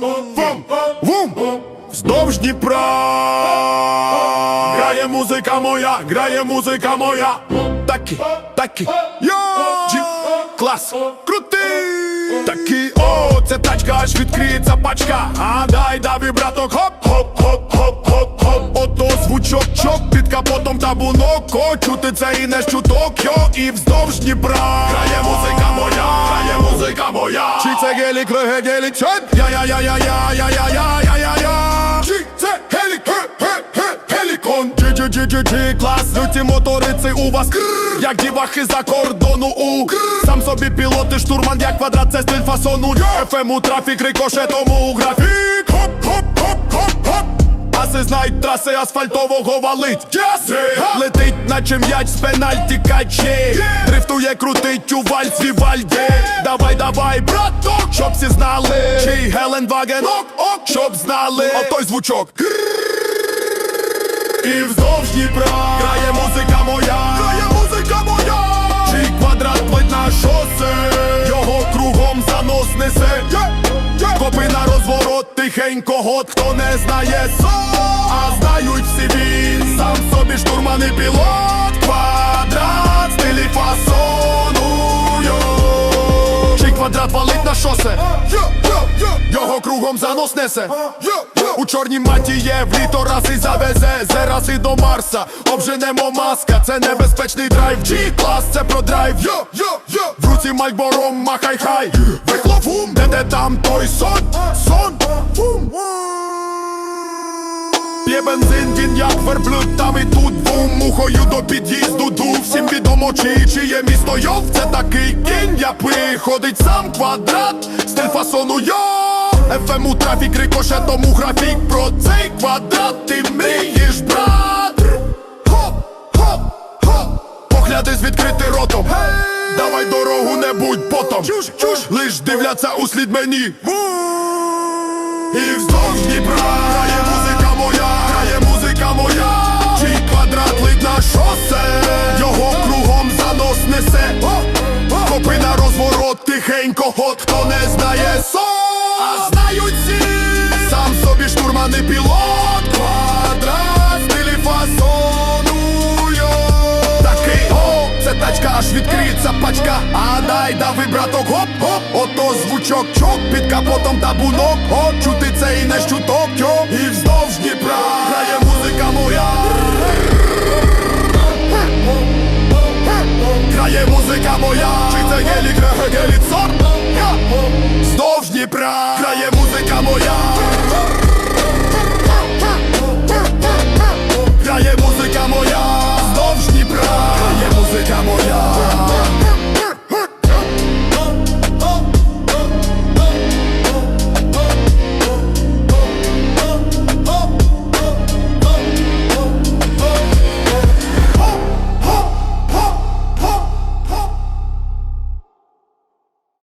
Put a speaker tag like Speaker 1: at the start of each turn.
Speaker 1: Вум! Вум! Вздовж Дніпра грає музика моя, грає музика моя. Такі, такі, йо! Джіп, клас, крутий! Такі, о, це тачка, аж відкриється пачка. А дай даві, браток, хоп, хоп, хоп, хоп, хоп, хоп. Ото звучок, чок, під капотом табунок. О, чути це і не чуток, йо, і вздовж Дніпра моя. Чи це гелік, леге, Ya ya Я-я-я-я-я-я-я-я-я-я. Чи це гелік, хе, хе, хе, гелікон? Джи-джи-джи-джи, клас, люті моториці у вас Як дівахи за кордону у. Сам собі пілот і штурман, як квадрат, це стиль фасону ФМ у трафік, рикошетому у графік Аси знають траси асфальтового валить. Яси! Летить, наче м'яч з пенальті каче. Дрифтує, крутить у вальс Вівальді. Давай, давай, браток, щоб всі знали. Чий Геленваген, ок, ок, щоб знали. А той звучок. І вздовж Дніпра. Грає музика моя. Грає музика моя. Чий квадрат плить на шосе. Його кругом занос несе розворот, тихенько год, хто не знає сон А знають всі він. Сам собі штурман і пілот Квадрат, стилі фасону йо. Чий квадрат валить на шосе? Його кругом занос несе. У чорній маті є в літо раз і завезе. Зараз і до Марса. Обженемо маска, це небезпечний драйв. G-клас, це про драйв. Йо, йо, йо В руці майбором махай хай. Вихлопум, де де там той сон Сон. Фум. П'є бензин, він як верблюд, там і тут бум. Мухою до під'їзду дув Всім відомо, чи чиє місто йов. Це такий кінь, я ходить сам квадрат. Стиль фасону йо. ФМ у трафік, рикошетом у графік Про цей квадрат. Ти мрієш, брат. Хоп, хоп, хоп. Погляди з відкритим ротом Давай дорогу, не будь ботом Лиш дивляться у слід мені і вздовж Дніпра Грає музика моя, грає музика моя. Чий квадрат лить на шосе Його кругом занос несе. Копи на розворот, тихенько год Хто не знає сон. А знають всі. Сам собі штурман і пілот пачка А дай дави браток, гоп, гоп Ото звучок чок, під капотом табунок О, чути це і не щуток, йо І вздовж Дніпра грає музика моя. Грає музика моя